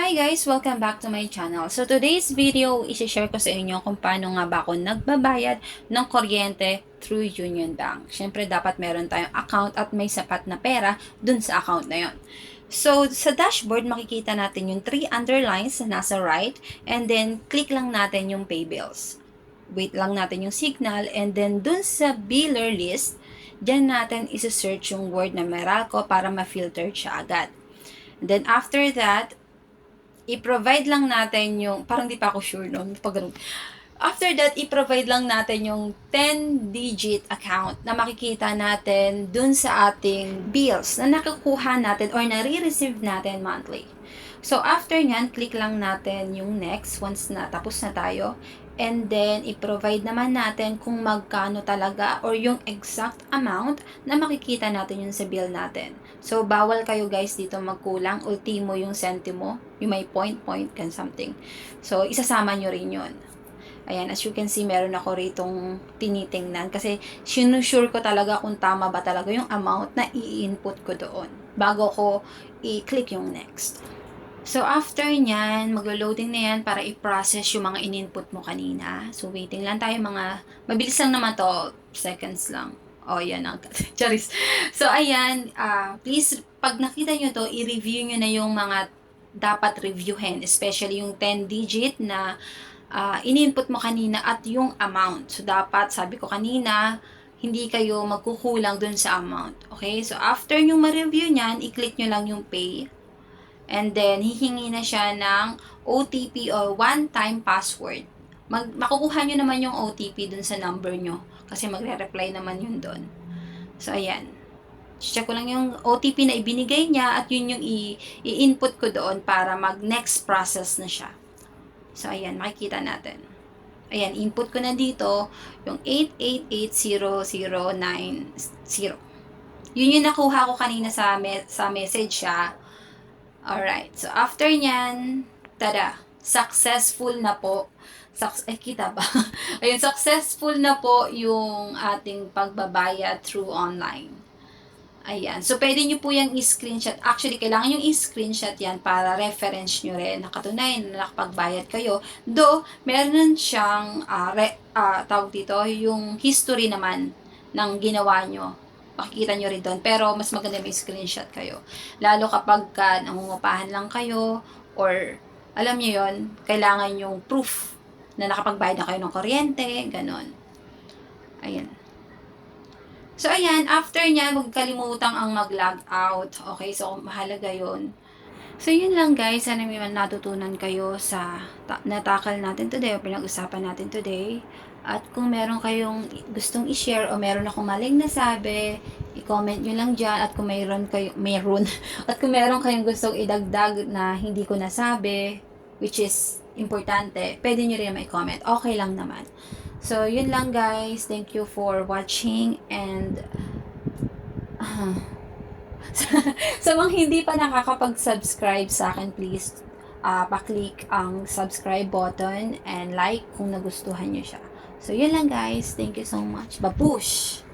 Hi guys! Welcome back to my channel. So today's video, isi-share ko sa inyo kung paano nga ba ako nagbabayad ng kuryente through Union Bank. Siyempre, dapat meron tayong account at may sapat na pera dun sa account na yon. So, sa dashboard, makikita natin yung three underlines na nasa right and then click lang natin yung pay bills. Wait lang natin yung signal and then dun sa biller list, dyan natin isa-search yung word na Meralco para ma-filter siya agad. then after that, i-provide lang natin yung, parang di pa ako sure no, pag ganun. After that, i-provide lang natin yung 10-digit account na makikita natin dun sa ating bills na nakukuha natin or nare-receive natin monthly. So, after nyan, click lang natin yung next once na tapos na tayo. And then, i-provide naman natin kung magkano talaga or yung exact amount na makikita natin yun sa bill natin. So, bawal kayo guys dito magkulang. Ultimo yung sentimo, yung may point, point, can something. So, isasama nyo rin yun. Ayan, as you can see, meron ako ritong tinitingnan kasi sinusure ko talaga kung tama ba talaga yung amount na i-input ko doon bago ko i-click yung next. So, after nyan, maglo-loading na yan para i-process yung mga in-input mo kanina. So, waiting lang tayo mga, mabilis lang naman to, seconds lang. Oh, yan ang charis. So, ayan, uh, please, pag nakita nyo to, i-review nyo na yung mga dapat reviewin, especially yung 10-digit na uh, in-input mo kanina at yung amount. So, dapat, sabi ko kanina, hindi kayo magkukulang dun sa amount. Okay? So, after nyo ma-review nyan, i-click nyo lang yung pay And then, hihingi na siya ng OTP or one-time password. Mag, makukuha nyo naman yung OTP dun sa number nyo. Kasi magre-reply naman yun dun. So, ayan. Check ko lang yung OTP na ibinigay niya at yun yung i-input ko doon para mag-next process na siya. So, ayan. Makikita natin. Ayan, input ko na dito yung 8880090. Yun yung nakuha ko kanina sa, me- sa message siya Alright. So, after nyan, tada, successful na po. Suc- eh, kita ba? Ayun, successful na po yung ating pagbabayad through online. Ayan. So, pwede nyo po yung i-screenshot. Actually, kailangan yung i-screenshot yan para reference nyo rin. Nakatunayan na nakapagbayad kayo. Though, meron siyang, uh, re, uh, tawag dito, yung history naman ng ginawa nyo makikita nyo rin doon. Pero, mas maganda may screenshot kayo. Lalo kapag ka nangungupahan lang kayo, or, alam nyo yon kailangan yung proof na nakapagbayad na kayo ng kuryente, ganon. Ayan. So, ayan, after niya, huwag kalimutang ang mag-log out. Okay, so, mahalaga yon So, yun lang guys. Sana may natutunan kayo sa natakal natin today o pinag-usapan natin today. At kung meron kayong gustong i-share o meron akong maling nasabi, i-comment nyo lang dyan. At kung meron kayo, meron, at kung meron kayong gustong idagdag na hindi ko nasabi, which is importante, pwede nyo rin may-comment. Okay lang naman. So, yun lang guys. Thank you for watching and uh, sa mga hindi pa nakakapag-subscribe sa akin, please uh, pa-click ang subscribe button and like kung nagustuhan nyo siya. So, yun lang guys. Thank you so much. Babush!